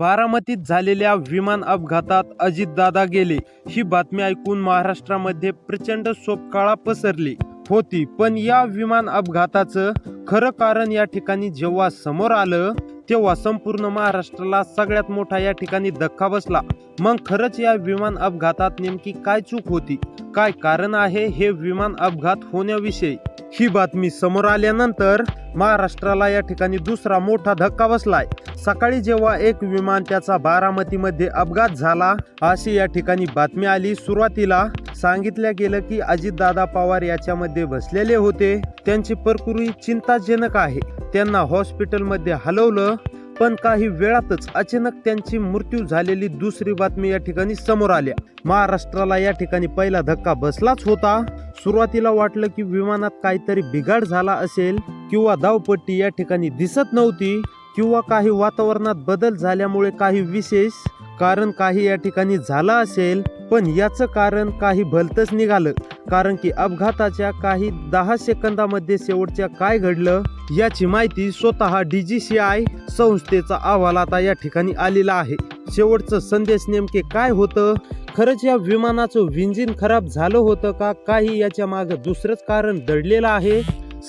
बारामतीत झालेल्या विमान अपघातात अजितदादा गेले. ही बातमी ऐकून महाराष्ट्रामध्ये प्रचंड सोपकाळा पसरली होती. पण या विमान अपघाताचं खरं कारण या ठिकाणी जेव्हा समोर आलं तेव्हा संपूर्ण महाराष्ट्राला सगळ्यात मोठा या ठिकाणी धक्का बसला. मग खरंच या विमान अपघातात नेमकी काय चूक होती? काय कारण आहे हे विमान अपघात होण्याविषयी? ही बातमी समोर आल्यानंतर महाराष्ट्राला या ठिकाणी दुसरा मोठा धक्का बसलाय. सकाळी जेव्हा एक विमान त्याचा बारामतीमध्ये अपघात झाला अशी या ठिकाणी बातमी आली. सुरुवातीला सांगितलं गेलं की अजितदादा पवार याच्यामध्ये बसलेले होते. त्यांची प्रकृती चिंताजनक आहे. त्यांना हॉस्पिटलमध्ये हलवलं पण काही वेळातच अचानक त्यांची मृत्यू झालेली दुसरी बातमी या ठिकाणी समोर आल्या. महाराष्ट्राला या ठिकाणी पहिला धक्का बसलाच होता. सुरुवातीला वाटलं की विमानात काहीतरी बिघाड झाला असेल किंवा धावपट्टी या ठिकाणी दिसत नव्हती किंवा काही वातावरणात बदल झाल्यामुळे काही विशेष कारण काही या ठिकाणी झालं असेल पण याचं कारण काही भलतच निघालं. कारण की अपघाताच्या काही दहा सेकंदामध्ये शेवटच्या काय घडलं याची माहिती स्वतः डी जी सी आय संस्थेचा अहवाल आता या ठिकाणी आलेला आहे. शेवटचं संदेश नेमके काय होतं? खरंच या विमानाचं विंजिन खराब झालं होतं का? काही याच्या मागे दुसरंच कारण दडलेलं आहे?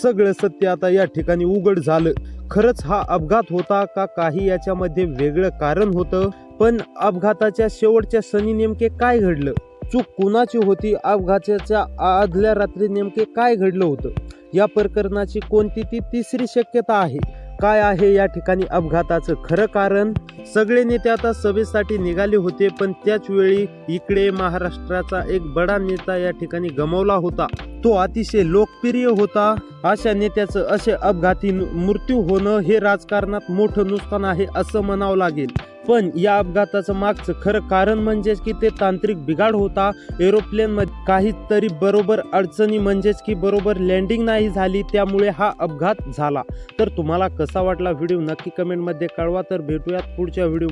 सगळं सत्य आता या ठिकाणी उघड झालं. खरंच हा अपघात होता का? काही याच्यामध्ये वेगळं कारण होतं? पण अपघाताच्या शेवटच्या सणी नेमके काय घडलं? चूक कुणाची होती? अपघाताच्या आदल्या रात्री नेमके काय घडलं होतं? या प्रकरणाची कोणती ती तिसरी शक्यता आहे? काय आहे या ठिकाणी अपघाताचं खरं कारण? सगळे नेते आता सभेसाठी निघाले होते पण त्याच वेळी इकडे महाराष्ट्राचा एक बडा नेता या ठिकाणी गमावला होता. तो अतिशय लोकप्रिय होता. अशा नेत्याचं असे अपघाती मृत्यू होणं हे राजकारणात मोठं नुकसान आहे असं म्हणावं लागेल. पण या अपघाताचं मागचं खरं कारण म्हणजेच की ते तांत्रिक बिघाड होता. एरोप्लेन मध्ये काहीतरी बरोबर अडचणी म्हणजेच की बरोबर लँडिंग नाही झाली त्यामुळे हा अपघात झाला. तर तुम्हाला कसा वाटला व्हिडिओ नक्की कमेंटमध्ये कळवा. तर भेटूयात पुढच्या व्हिडिओ